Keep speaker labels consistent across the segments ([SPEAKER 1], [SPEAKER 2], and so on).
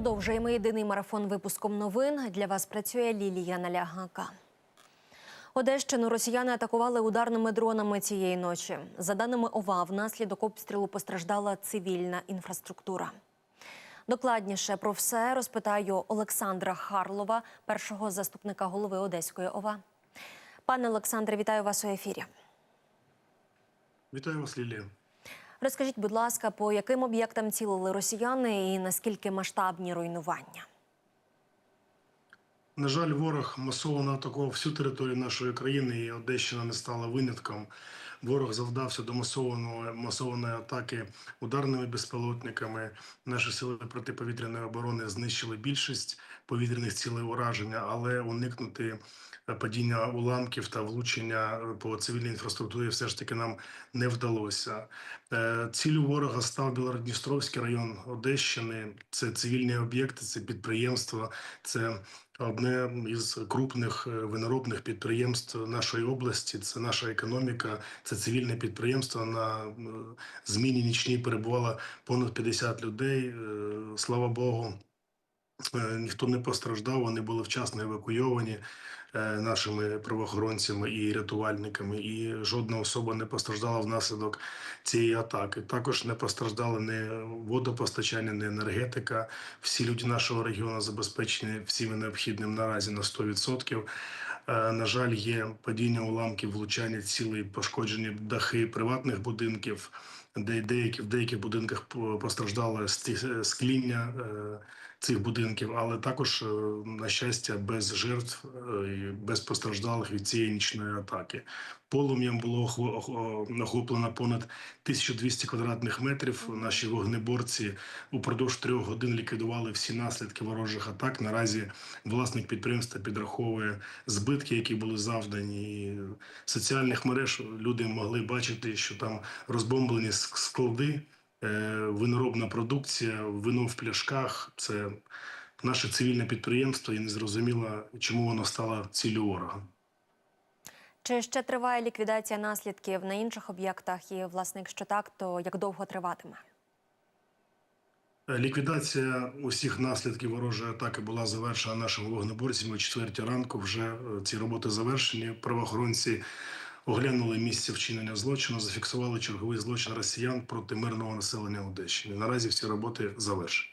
[SPEAKER 1] Продовжуємо єдиний марафон випуском новин. Для вас працює Лілія Налягака. Одещину росіяни атакували ударними дронами цієї ночі. За даними ОВА, внаслідок обстрілу постраждала цивільна інфраструктура. Докладніше про все розпитаю Олександра Харлова, першого заступника голови Одеської ОВА. Пане Олександре, вітаю вас у ефірі.
[SPEAKER 2] Вітаю вас, Лілія.
[SPEAKER 1] Розкажіть, будь ласка, по яким об'єктам цілили росіяни і наскільки масштабні руйнування?
[SPEAKER 2] На жаль, ворог масово атакував всю територію нашої країни, і Одещина не стала винятком. Ворог завдався до масованої масованої атаки ударними безпілотниками. Наші сили протиповітряної оборони знищили більшість повітряних цілей ураження, але уникнути падіння уламків та влучення по цивільній інфраструктурі все ж таки нам не вдалося. Е, Цілю ворога став Білородністровський район Одещини. Це цивільні об'єкти, це підприємства, це одне із крупних е, виноробних підприємств нашої області. Це наша економіка, це цивільне підприємство. На е, зміні нічній перебувало понад 50 людей. Е, Слава Богу. Е, Ніхто не постраждав, вони були вчасно евакуйовані е, нашими правоохоронцями і рятувальниками, і жодна особа не постраждала внаслідок цієї атаки. Також не постраждали ні водопостачання, ні енергетика. Всі люди нашого регіону забезпечені всім необхідним наразі на 100%. Е, На жаль, є падіння уламків, влучання цілей, пошкоджені дахи приватних будинків, де деякі в деяких будинках по- постраждало скління е, цих будинків, але також, е, на щастя, без жертв е, і без постраждалих від цієї нічної атаки. Полум'ям було охо- охо- охоплено понад 1200 квадратних метрів. Наші вогнеборці упродовж трьох годин ліквідували всі наслідки ворожих атак. Наразі власник підприємства підраховує збитки, які були завдані. І соціальних мереж люди могли бачити, що там розбомблені склади, виноробна продукція, вино в пляшках. Це наше цивільне підприємство, і не зрозуміло, чому воно стало ціллю ворога.
[SPEAKER 1] Чи ще триває ліквідація наслідків на інших об'єктах? І, власне, якщо так, то як довго триватиме?
[SPEAKER 2] Е, Ліквідація усіх наслідків ворожої атаки була завершена нашими вогнеборцями о 4 ранку. Вже е, ці роботи завершені. Правоохоронці оглянули місце вчинення злочину, зафіксували черговий злочин росіян проти мирного населення Одещини. Наразі всі роботи завершені.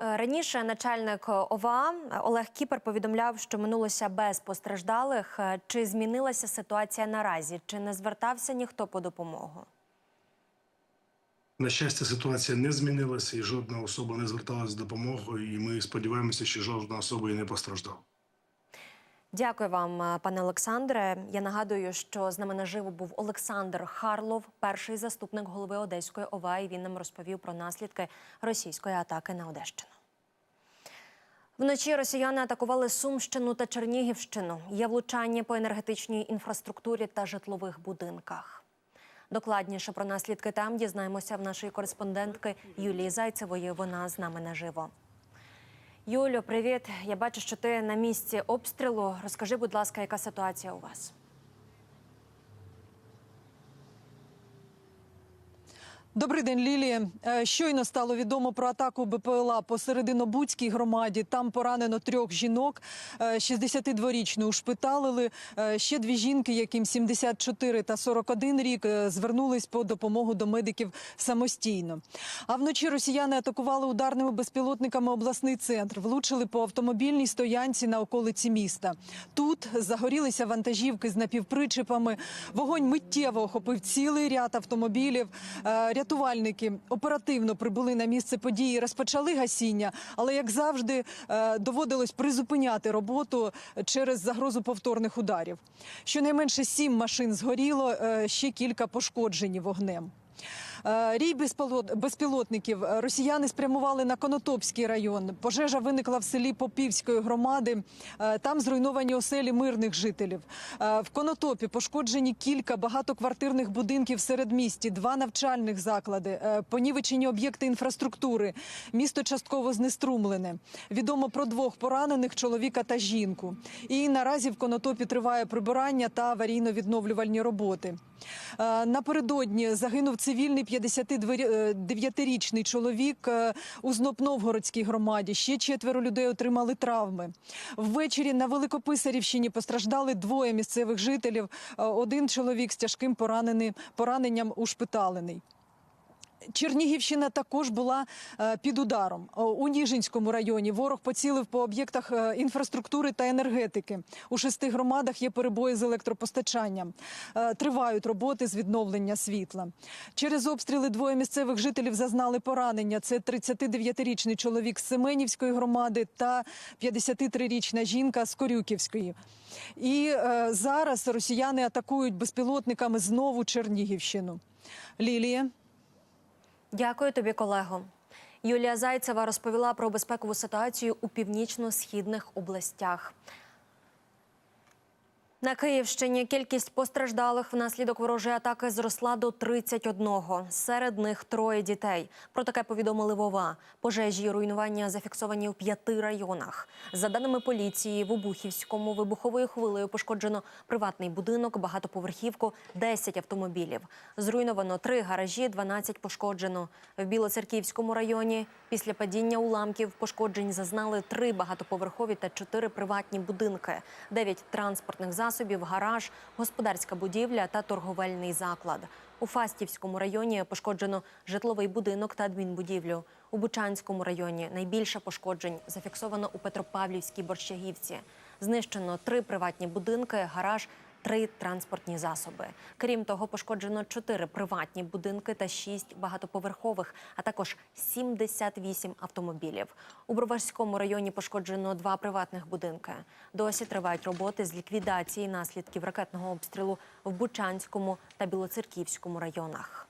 [SPEAKER 1] Е, Раніше начальник ОВА Олег Кіпер повідомляв, що минулося без постраждалих. Е, Чи змінилася ситуація наразі? Чи не звертався ніхто по допомогу?
[SPEAKER 2] На щастя, ситуація не змінилася, і жодна особа не зверталася з допомогою. І ми сподіваємося, що жодна особа і не постраждала.
[SPEAKER 1] Дякую вам, е, пане Олександре. Я нагадую, що з нами наживо був Олександр Харлов, перший заступник голови Одеської ОВА. І він нам розповів про наслідки російської атаки на Одещину. Вночі росіяни атакували Сумщину та Чернігівщину. Є влучання по енергетичній інфраструктурі та житлових будинках. Докладніше про наслідки там дізнаємося в нашої кореспондентки Юлії Зайцевої. Вона з нами наживо. Юлю, привіт. Я бачу, що ти на місці обстрілу. Розкажи, будь ласка, яка ситуація у вас?
[SPEAKER 3] Добрий день, Лілія. Е, Щойно стало відомо про атаку БПЛА по Серединобудській громаді. Там поранено трьох жінок. Е, 62-річну ушпиталили. Е, Ще дві жінки, яким 74 та 41 рік, е, звернулись по допомогу до медиків самостійно. А вночі росіяни атакували ударними безпілотниками обласний центр. Влучили по автомобільній стоянці на околиці міста. Тут загорілися вантажівки з напівпричепами. Вогонь миттєво охопив цілий ряд автомобілів. Е, Рятувальники оперативно прибули на місце події, розпочали гасіння, але як завжди е, доводилось призупиняти роботу через загрозу повторних ударів. Щонайменше сім машин згоріло, е, ще кілька пошкоджені вогнем. Е, Рій безпілот- безпілотників е, росіяни спрямували на Конотопський район. Пожежа виникла в селі Попівської громади. Е, Там зруйновані оселі мирних жителів. В Конотопі пошкоджені кілька багатоквартирних будинків серед місті, два навчальних заклади, понівечені об'єкти інфраструктури. Місто частково знеструмлене. Відомо про двох поранених чоловіка та жінку. І наразі в Конотопі триває прибирання та аварійно-відновлювальні роботи. Напередодні загинув цивільний 59-річний чоловік е, у Знопновгородській громаді. Ще четверо людей отримали травми. Ввечері на Великописарівщині постраждали двоє місцевих жителів. Е, Один чоловік з тяжким пораненням ушпиталений. Чернігівщина також була е, під ударом. У Ніжинському районі ворог поцілив по об'єктах е, інфраструктури та енергетики. У шести громадах є перебої з електропостачанням. Е, Тривають роботи з відновлення світла. Через обстріли двоє місцевих жителів зазнали поранення. Це 39-річний чоловік з Семенівської громади та 53-річна жінка з Корюківської. І е, зараз росіяни атакують безпілотниками знову Чернігівщину. Лілія.
[SPEAKER 1] Дякую тобі, колего. Юлія Зайцева розповіла про безпекову ситуацію у північно-східних областях. На Київщині кількість постраждалих внаслідок ворожої атаки зросла до 31. Серед них троє дітей. Про таке повідомили Вова. Пожежі і руйнування зафіксовані у п'яти районах. За даними поліції, в Обухівському вибуховою хвилею пошкоджено приватний будинок, багатоповерхівку, 10 автомобілів. Зруйновано три гаражі, 12 пошкоджено. В Білоцерківському районі після падіння уламків пошкоджень зазнали три багатоповерхові та чотири приватні будинки, дев'ять транспортних засобів, гараж, господарська будівля та торговельний заклад. У Фастівському районі пошкоджено житловий будинок та адмінбудівлю. У Бучанському районі найбільше пошкоджень зафіксовано у Петропавлівській Борщагівці. Знищено три приватні будинки, гараж, три транспортні засоби. Крім того, пошкоджено чотири приватні будинки та шість багатоповерхових, а також 78 автомобілів. У Броварському районі пошкоджено два приватних будинки. Досі тривають роботи з ліквідації наслідків ракетного обстрілу в Бучанському та Білоцерківському районах.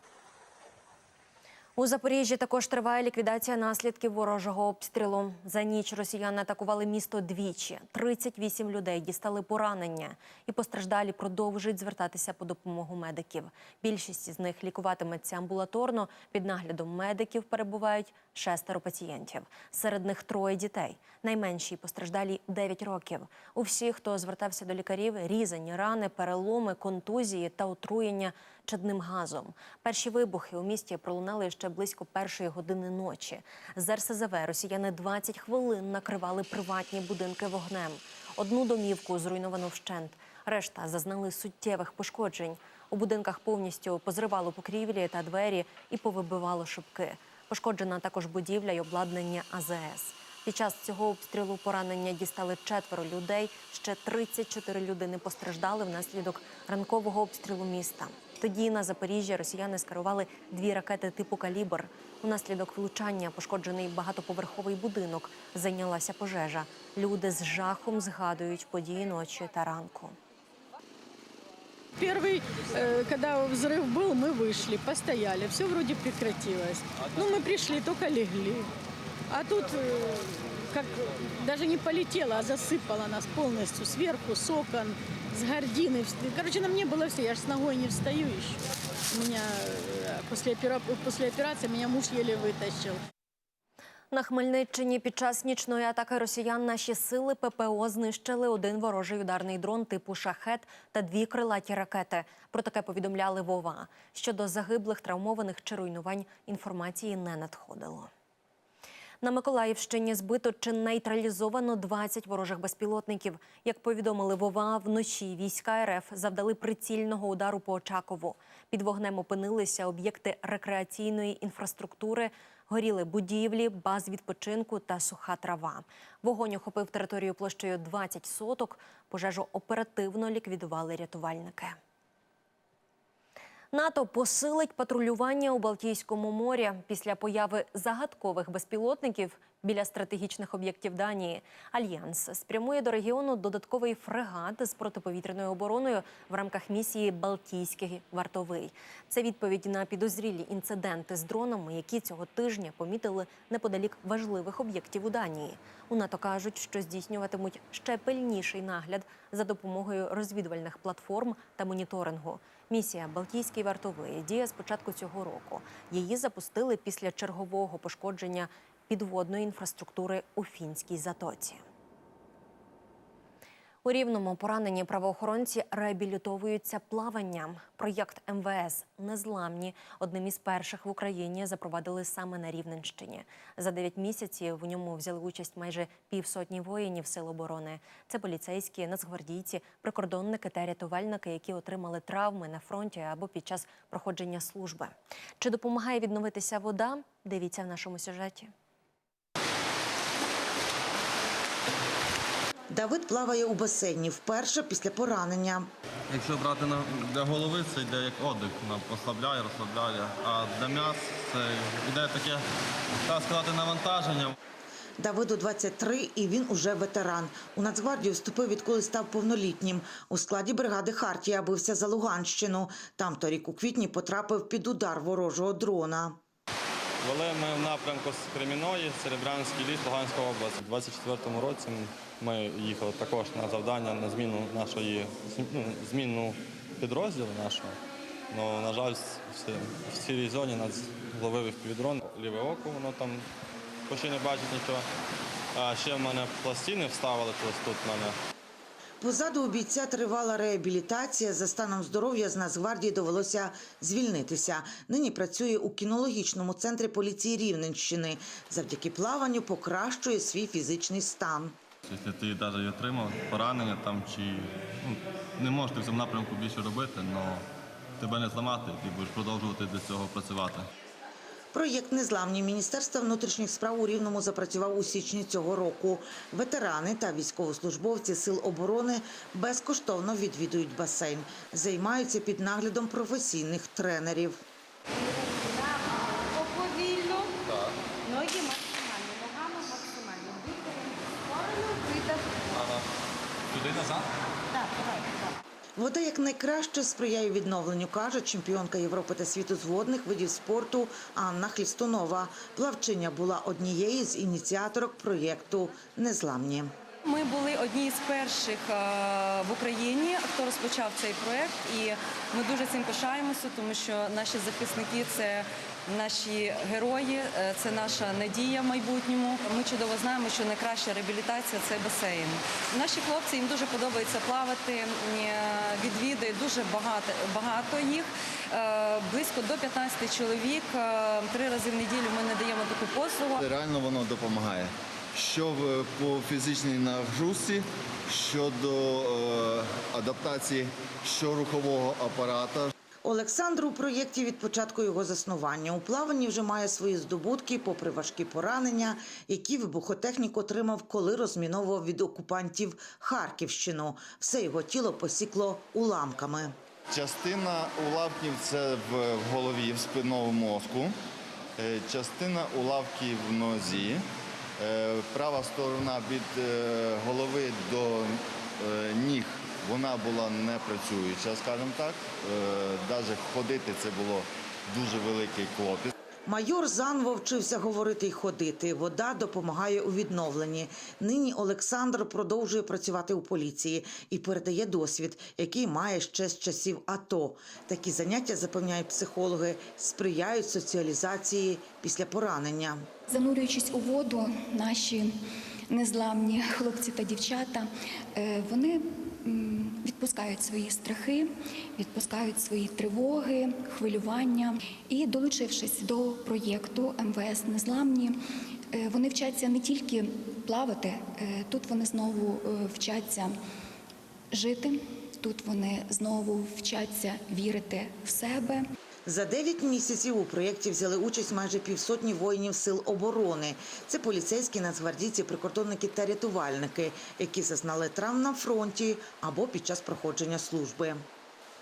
[SPEAKER 1] У Запоріжжі також триває ліквідація наслідків ворожого обстрілу. За ніч росіяни атакували місто двічі. 38 людей дістали поранення, і постраждалі продовжують звертатися по допомогу медиків. Більшість з них лікуватиметься амбулаторно. Під наглядом медиків перебувають шестеро пацієнтів. Серед них троє дітей. Найменшій постраждалі 9 років. У всіх, хто звертався до лікарів, різані рани, переломи, контузії та отруєння чадним газом. Перші вибухи у місті пролунали ще близько першої години ночі. З РСЗВ росіяни 20 хвилин накривали приватні будинки вогнем. Одну домівку зруйновано вщент. Решта зазнали суттєвих пошкоджень. У будинках повністю позривало покрівлі та двері і повибивало шибки. Пошкоджена також будівля й обладнання АЗС. Під час цього обстрілу поранення дістали четверо людей. Ще 34 людини постраждали внаслідок ранкового обстрілу міста. Тоді на Запоріжжя росіяни скерували дві ракети типу калібр. Унаслідок влучання пошкоджений багатоповерховий будинок. Зайнялася пожежа. Люди з жахом згадують події ночі та ранку.
[SPEAKER 4] Первый, э, когда взрыв был, мы вышли, постояли, все вроде прекратилось. Ну, мы пришли, только легли. А тут э, как даже не полетело, а засыпало нас полностью сверху, с окон, с гордины. Короче, на мне было все, я же с ногой не встаю еще. У меня э, после, опера- после операции меня муж еле вытащил.
[SPEAKER 1] На Хмельниччині під час нічної атаки росіян наші сили ППО знищили один ворожий ударний дрон типу шахет та дві крилаті ракети. Про таке повідомляли Вова. Щодо загиблих, травмованих чи руйнувань інформації не надходило. На Миколаївщині збито чи нейтралізовано 20 ворожих безпілотників. Як повідомили Вова, вночі війська РФ завдали прицільного удару по Очакову. Під вогнем опинилися об'єкти рекреаційної інфраструктури, горіли будівлі, баз відпочинку та суха трава. Вогонь охопив територію площею 20 соток. Пожежу оперативно ліквідували рятувальники. НАТО посилить патрулювання у Балтійському морі після появи загадкових безпілотників біля стратегічних об'єктів Данії. Альянс спрямує до регіону додатковий фрегат з протиповітряною обороною в рамках місії Балтійський вартовий. Це відповідь на підозрілі інциденти з дронами, які цього тижня помітили неподалік важливих об'єктів у Данії. У НАТО кажуть, що здійснюватимуть ще пильніший нагляд за допомогою розвідувальних платформ та моніторингу. Місія Балтійський вартовий діє з початку цього року. Її запустили після чергового пошкодження підводної інфраструктури у фінській затоці. У рівному поранені правоохоронці реабілітовуються плаванням. Проєкт МВС Незламні одним із перших в Україні запровадили саме на Рівненщині. За 9 місяців в ньому взяли участь майже півсотні воїнів сил оборони. Це поліцейські, нацгвардійці, прикордонники та рятувальники, які отримали травми на фронті або під час проходження служби. Чи допомагає відновитися вода? Дивіться в нашому сюжеті.
[SPEAKER 5] Давид плаває у басейні вперше після поранення.
[SPEAKER 6] Якщо брати на для голови, це йде як отдих, вона послабляє, розслабляє. А для м'яс це йде таке, так сказати, навантаження.
[SPEAKER 5] Давиду 23 і він уже ветеран. У Нацгвардію вступив, відколи став повнолітнім. У складі бригади Хартія бився за Луганщину. Там торік у квітні потрапив під удар ворожого дрона.
[SPEAKER 6] Вели ми в напрямку з Креміної, Серебрянський ліс, Луганська область. У 24-му році ми їхали також на завдання на зміну нашої ну, зміну підрозділу нашого. Ну, на жаль, в, цій зоні нас зловив півдрон. Ліве око, воно там почти не бачить нічого. А ще в мене пластини вставили тут в мене.
[SPEAKER 5] Позаду у бійця тривала реабілітація. За станом здоров'я з Нацгвардії довелося звільнитися. Нині працює у кінологічному центрі поліції Рівненщини. Завдяки плаванню покращує свій фізичний стан.
[SPEAKER 6] Якщо ти навіть отримав поранення там чи ну, не можеш ти в цьому напрямку більше робити, але тебе не зламати, ти будеш продовжувати до цього працювати.
[SPEAKER 5] Проєкт Незламні Міністерства внутрішніх справ у Рівному запрацював у січні цього року. Ветерани та військовослужбовці сил оборони безкоштовно відвідують басейн, займаються під наглядом професійних тренерів.
[SPEAKER 7] Повільно. Ноги максимально, ногами максимально. Видих.
[SPEAKER 6] Туди назад?
[SPEAKER 5] Вода якнайкраще сприяє відновленню, каже чемпіонка Європи та світу з водних видів спорту Анна Хлістунова. Плавчиня була однією з ініціаторок проєкту Незламні.
[SPEAKER 8] Ми були одні з перших е, в Україні, хто розпочав цей проект, і ми дуже цим пишаємося, тому що наші захисники це наші герої, е, це наша надія в майбутньому. Ми чудово знаємо, що найкраща реабілітація це басейн. Наші хлопці їм дуже подобається плавати. е, Відвідує дуже багато багато їх. е, Близько до 15 чоловік. Три рази в неділю ми надаємо таку послугу.
[SPEAKER 9] Реально воно допомагає. Що по фізичній нагрузці, щодо адаптації, що рухового апарата,
[SPEAKER 5] Олександр у проєкті від початку його заснування. У плаванні вже має свої здобутки, попри важкі поранення, які вибухотехнік отримав, коли розміновував від окупантів Харківщину. Все його тіло посікло уламками.
[SPEAKER 9] частина уламків це в голові, в спинному мозку, е, частина уламків в нозі. Е, Права сторона від е, голови до ніг вона була не працююча, скажімо так. Навіть ходити це було дуже великий клопіт.
[SPEAKER 5] Майор заново вчився говорити й ходити. Вода допомагає у відновленні. Нині Олександр продовжує працювати у поліції і передає досвід, який має ще з часів АТО. Такі заняття запевняють психологи, сприяють соціалізації після поранення.
[SPEAKER 10] Занурюючись у воду, наші незламні хлопці та дівчата, е, вони відпускають свої страхи, відпускають свої тривоги, хвилювання. І долучившись до проєкту МВС Незламні, е, вони вчаться не тільки плавати, е, тут вони знову е, вчаться жити, тут вони знову вчаться вірити в себе.
[SPEAKER 5] За 9 місяців у проєкті взяли участь майже півсотні воїнів сил оборони. Це поліцейські, нацгвардійці, прикордонники та рятувальники, які зазнали травм на фронті або під час проходження служби.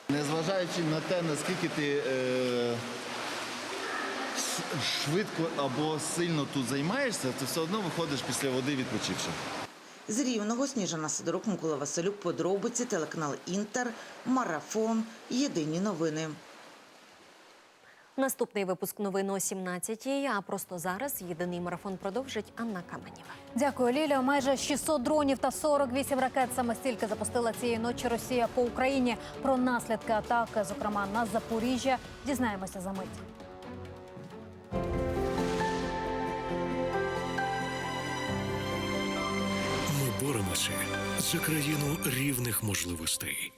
[SPEAKER 9] Незважаючи на те, наскільки ти е, швидко або сильно тут займаєшся, ти все одно виходиш після води відпочивши.
[SPEAKER 5] З Рівного Сніжана Сидорук, Микола Василюк, подробиці, телеканал Інтер, Марафон, Єдині новини.
[SPEAKER 1] Наступний випуск новин о 17-й, а просто зараз єдиний марафон продовжить Анна Каменєва.
[SPEAKER 11] Дякую, Лілія. Майже 600 дронів та 48 ракет саме стільки запустила цієї ночі Росія по Україні. Про наслідки атаки, зокрема на Запоріжжя, дізнаємося за мить.
[SPEAKER 12] Ми боремося за країну рівних можливостей.